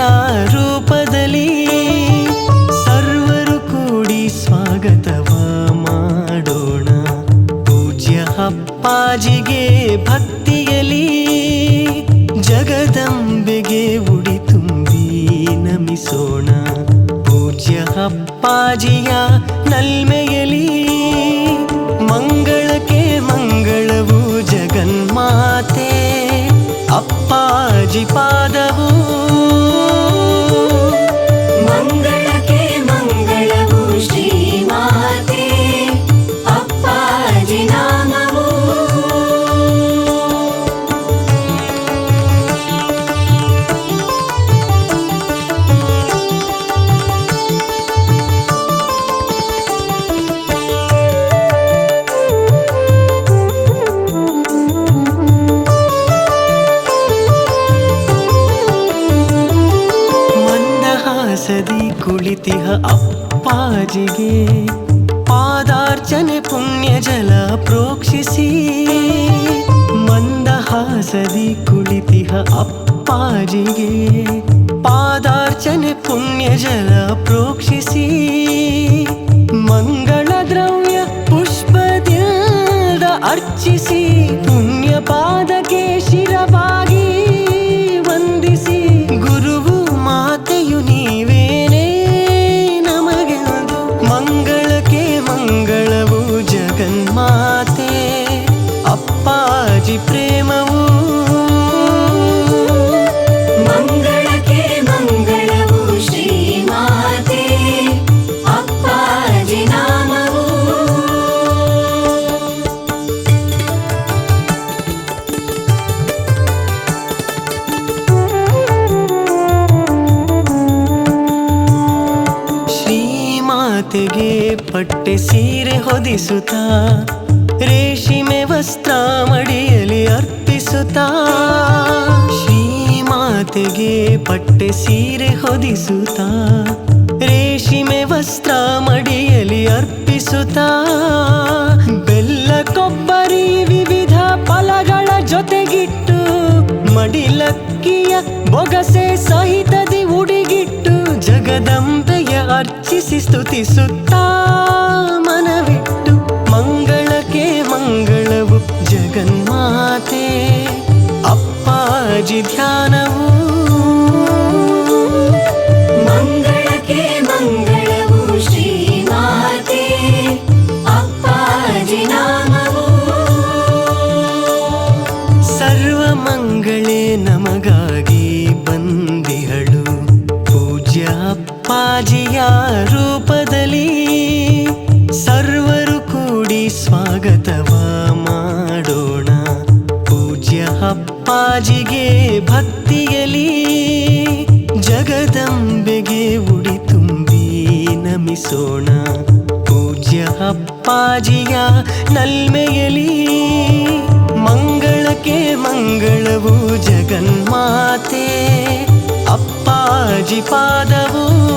ತಾಯಿಯ ರೂಪದಲ್ಲಿ ಸರ್ವರು ಕೂಡಿ ಸ್ವಾಗತವ ಮಾಡೋಣ. ಪೂಜ್ಯ ಅಪ್ಪಾಜಿಗೆ ಭಕ್ತಿಯಲಿ ಜಗದಂಬೆಗೆ ಉಡಿ ತುಂಬಿ ನಮಿಸೋಣ. ಪೂಜ್ಯ ಅಪ್ಪಾಜಿಯ ನಲ್ಮೆಯಲಿ ಮಂಗಳಕ್ಕೆ ಮಂಗಳವು ಜಗನ್ಮಾತೆ. ಅಪ್ಪಾಜಿ ಪಾದವು ಕುಳಿತಿಹ ಅಪ್ಪಾಜಿಗೆ ಪಾದಾರ್ಚನೆ ಪುಣ್ಯ ಜಲ ಪ್ರೋಕ್ಷಿಸಿ. ಮಂದಹಾಸದಿ ಕುಳಿತಿಹ ಅಪ್ಪಾಜಿಗೆ ಪಾದಾರ್ಚನೆ ಪುಣ್ಯ ಜಲ ಪ್ರೋಕ್ಷಿಸಿ. ಮಂಗಳ ದ್ರವ್ಯ ಪುಷ್ಪದಿಂದ ಅರ್ಚಿಸಿ ಪುಣ್ಯ ಪಾದಕ್ಕೆ ಶ್ರೀಮಾತೆಗೆ ಪಟ್ಟೆ ಸೀರೆ ಹೊದಿಸುತ್ತ, ರೇಷಿಮೆ ವಸ್ತ್ರ ಮಡಿಯಲಿ ಅರ್ಪಿಸುತ್ತಾ ಶ್ರೀಮಾತೆಗೆ ಪಟ್ಟೆ ಸೀರೆ ಹೊದಿಸುತ್ತಾ, ರೇಷಿಮೆ ವಸ್ತ್ರ ಮಡಿಯಲಿ ಅರ್ಪಿಸುತ್ತಾ, ಬೆಲ್ಲ ಕೊಬ್ಬರಿ ವಿವಿಧ ಫಲಗಳ ಜೊತೆಗಿಟ್ಟು, ಮಡಿಲಕ್ಕಿಯ ಬೊಗಸೆ ಸಹಿತದಿ ಉಡಿಗಿಟ್ಟು, ಜಗದಂಬೆಯ ಅರ್ಚಿಸಿ ಸ್ತುತಿಸುತ್ತಾ ಮನವಿಟ್ಟು ಮಂಗಳಕ್ಕೆ ಮಂಗಳವು ಜಗನ್ಮಾತೆ ಅಪ್ಪಾಜಿ ಧ್ಯಾನವು. ಮಂಗಳಕ್ಕೆ ಮಂಗಳವು ಶ್ರೀಮಾತೆ ಅಪ್ಪಾಜಿ ನಾಮವು. ಸರ್ವ ಮಂಗಳೇ ನಮಗಾಗಿ ಬಂದ ಅಪ್ಪಾಜಿಯ ರೂಪದಲ್ಲಿ ಸರ್ವರು ಕೂಡಿ ಸ್ವಾಗತವ ಮಾಡೋಣ. ಪೂಜ್ಯ ಅಪ್ಪಾಜಿಗೆ ಭಕ್ತಿಯಲಿ ಜಗದಂಬೆಗೆ ಉಡಿ ತುಂಬಿ ನಮಿಸೋಣ. ಪೂಜ್ಯ ಅಪ್ಪಾಜಿಯ ನಲ್ಮೆಯಲಿ ಮಂಗಳಕ್ಕೆ ಮಂಗಳವು ಜಗನ್ಮಾತೆ. ಅಪ್ಪಾಜಿ ಪಾದವು